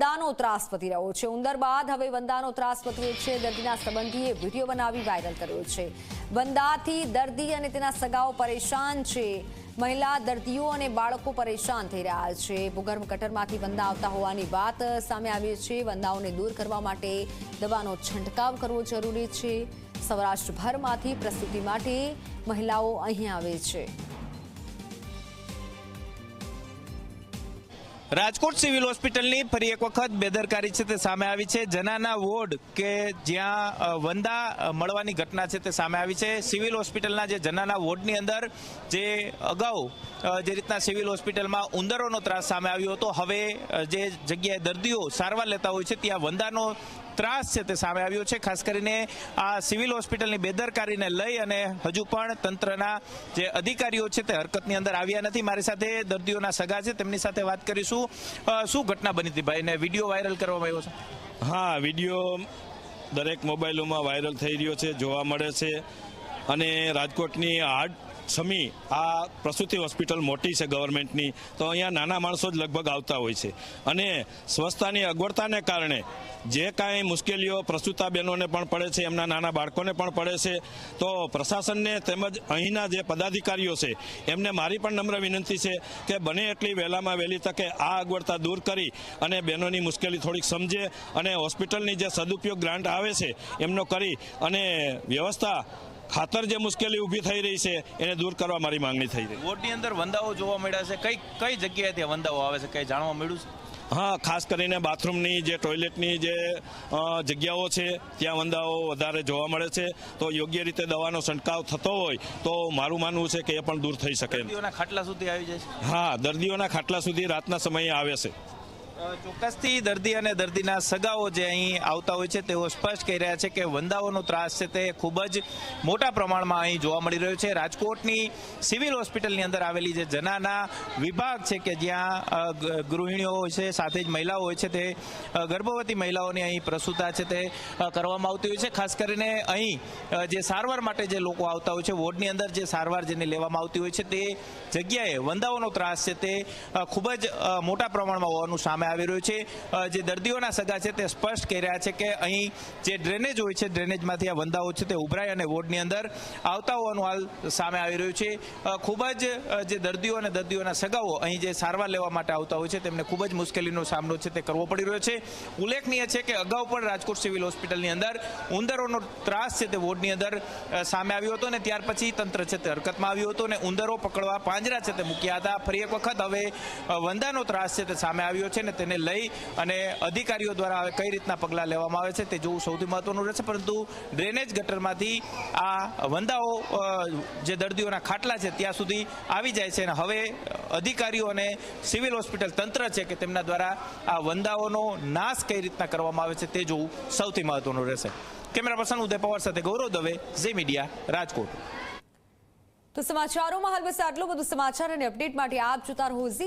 વંદાનો ત્રાસ વધી રહ્યો છે. ઉંદર બાદ હવે વંદાનો ત્રાસ વધ્યો છે. દર્દીના સંબંધીએ વીડિયો બનાવી વાયરલ કર્યો છે. વંદાથી દર્દી અને તેના સગાઓ પરેશાન છે. મહિલા દર્દીઓ અને બાળકો પરેશાન થઈ રહ્યા છે. ભૂગર્ભ ગટરમાંથી વંદા આવતા હોવાની વાત સામે આવી છે. વંદાઓને દૂર કરવા માટે દવાનો છંટકાવ કરવો જરૂરી છે. સૌરાષ્ટ્રભરમાંથી પ્રસ્તુતિ માટે મહિલાઓ અહીં આવે છે. રાજકોટ સિવિલ હોસ્પિટલની ફરી એક વખત બેદરકારી છે તે સામે આવી છે. જનાના વોર્ડ કે જ્યાં વંદા મળવાની ઘટના છે તે સામે આવી છે. સિવિલ હોસ્પિટલના જે જનાના વોર્ડની અંદર જે અગાઉ જે રીતના સિવિલ હોસ્પિટલમાં ઉંદરોનો ત્રાસ સામે આવ્યો હતો, હવે જે જગ્યાએ દર્દીઓ સારવાર લેતા હોય છે, ત્યાં વંદાનો ત્રાસ છે તે સામે આવ્યો છે, ખાસ કરીને આ સિવિલ હોસ્પિટલની બેદરકારીને લઈ અને હજુ પણ તંત્રના જે અધિકારીઓ છે તે હરકતની અંદર આવ્યા નથી. મારી સાથે દર્દીઓના સગા છે, તેમની સાથે વાત કરીશું. શું ઘટના બની હતી ભાઈ? ને વીડિયો વાયરલ કરવામાં આવ્યો છે. હા, વીડિયો દરેક મોબાઈલોમાં વાયરલ થઈ રહ્યો છે, જોવા મળે છે. અને રાજકોટની હાર્ટ સમી, આ પ્રસૂતિ હોસ્પિટલ મોટી છે ગવર્મેન્ટની, તો અહીંયા નાના માણસો જ લગભગ આવતા હોય છે. અને સ્વચ્છતાની અગવડતાને કારણે જે કાંઈ મુશ્કેલીઓ પ્રસૂતા બહેનોને પણ પડે છે, એમના નાના બાળકોને પણ પડે છે, તો પ્રશાસનને તેમજ અહીંના જે પદાધિકારીઓ છે, એમને મારી પણ નમ્ર વિનંતી છે કે બને એટલી વહેલામાં વહેલી તકે આ અગવડતા દૂર કરી અને બહેનોની મુશ્કેલી થોડીક સમજે અને હોસ્પિટલની જે સદુપયોગ ગ્રાન્ટ આવે છે, એમનો કરી અને વ્યવસ્થા ખાતર જે મુશ્કેલી ઊભી થઈ રહી છે એને દૂર કરવા મારી માંગણી થઈ રહી વોર્ડની અંદર વંદાઓ જોવા મળ્યા છે. કઈ કઈ જગ્યાએ ત્યાં વંદાઓ આવે છે? કઈ જાણવા મળ્યું છે? હા ખાસ કરીને બાથરૂમની જે ટોયલેટની જે જગ્યાઓ છે ત્યાં વંદાઓ વધારે જોવા મળે છે. તો યોગ્ય રીતે દવાનો છંટકાવ થતો હોય તો મારું માનવું છે કે એ પણ દૂર થઈ શકે. ખાટલા સુધી આવી જાય હા દર્દીઓના ખાટલા સુધી રાતના સમયે આવે છે. ચોક્કસથી દર્દી અને દર્દીના સગાઓ જે અહીં આવતા હોય છે, તેઓ સ્પષ્ટ કહી રહ્યા છે કે વંદાઓનો ત્રાસ છે તે ખૂબ જ મોટા પ્રમાણમાં અહીં જોવા મળી રહ્યો છે. રાજકોટની સિવિલ હોસ્પિટલની અંદર આવેલી જે જનાના વિભાગ છે કે જ્યાં ગૃહિણીઓ હોય છે, સાથે જ મહિલાઓ હોય છે, તે ગર્ભવતી મહિલાઓની અહીં પ્રસૂતા છે તે કરવામાં આવતી હોય છે. ખાસ કરીને અહીં જે સારવાર માટે જે લોકો આવતા હોય છે, વોર્ડની અંદર જે સારવાર જેને લેવામાં આવતી હોય છે, તે જગ્યાએ વંદાઓનો ત્રાસ છે તે ખૂબ જ મોટા પ્રમાણમાં હોવાનું સામે આવી રહ્યું છે જે દર્દીઓના સગા છે તે સ્પષ્ટ કહી રહ્યા છે કે અહીં જે ડ્રેનેજ હોય છે, ડ્રેનેજમાંથી આ વંદાઓ છે તે ઉભરાય અને વોર્ડની અંદર આવતા હોવાનું હાલ સામે આવી રહ્યું છે. ખૂબ જ જે દર્દીઓ અને દર્દીઓના સગાઓ અહીં જે સારવાર લેવા માટે આવતા હોય છે તેમને ખૂબ જ મુશ્કેલીનો સામનો છે તે કરવો પડી રહ્યો છે. ઉલ્લેખનીય છે કે અગાઉ પણ રાજકોટ સિવિલ હોસ્પિટલની અંદર ઉંદરોનો ત્રાસ છે તે વોર્ડની અંદર સામે આવ્યો હતો અને ત્યાર પછી તંત્ર છે તે હરકતમાં આવ્યું હતું અને ઉંદરો પકડવા પાંજરા છે તે મૂક્યા હતા. ફરી એક વખત હવે વંદાનો ત્રાસ છે તે સામે આવ્યો છે ને તેને લઈ અને અધિકારીઓ દ્વારા કઈ રીતના પગલાં લેવામાં આવે છે તે જોવું સૌથી મહત્વનું રહેશે. પરંતુ ડ્રેનેજ ગટરમાંથી આ વંદાઓ જે દર્દીઓના ખાટલા છે ત્યાં સુધી આવી જાય છે અને હવે અધિકારીઓ અને સિવિલ હોસ્પિટલ તંત્ર છે કે તેમના દ્વારા આ વંદાઓનો નાશ કઈ રીતના કરવામાં આવે છે તે જોવું સૌથી મહત્વનું રહેશે. કેમેરા પર્સન ઉદય પવાર સાથે ગૌરવ દવે, ઝી મીડિયા, રાજકોટ. તો સમાચારોમાં હાલ બસ આટલું બધું સમાચાર અને અપડેટ માટે આપ જોતા રહો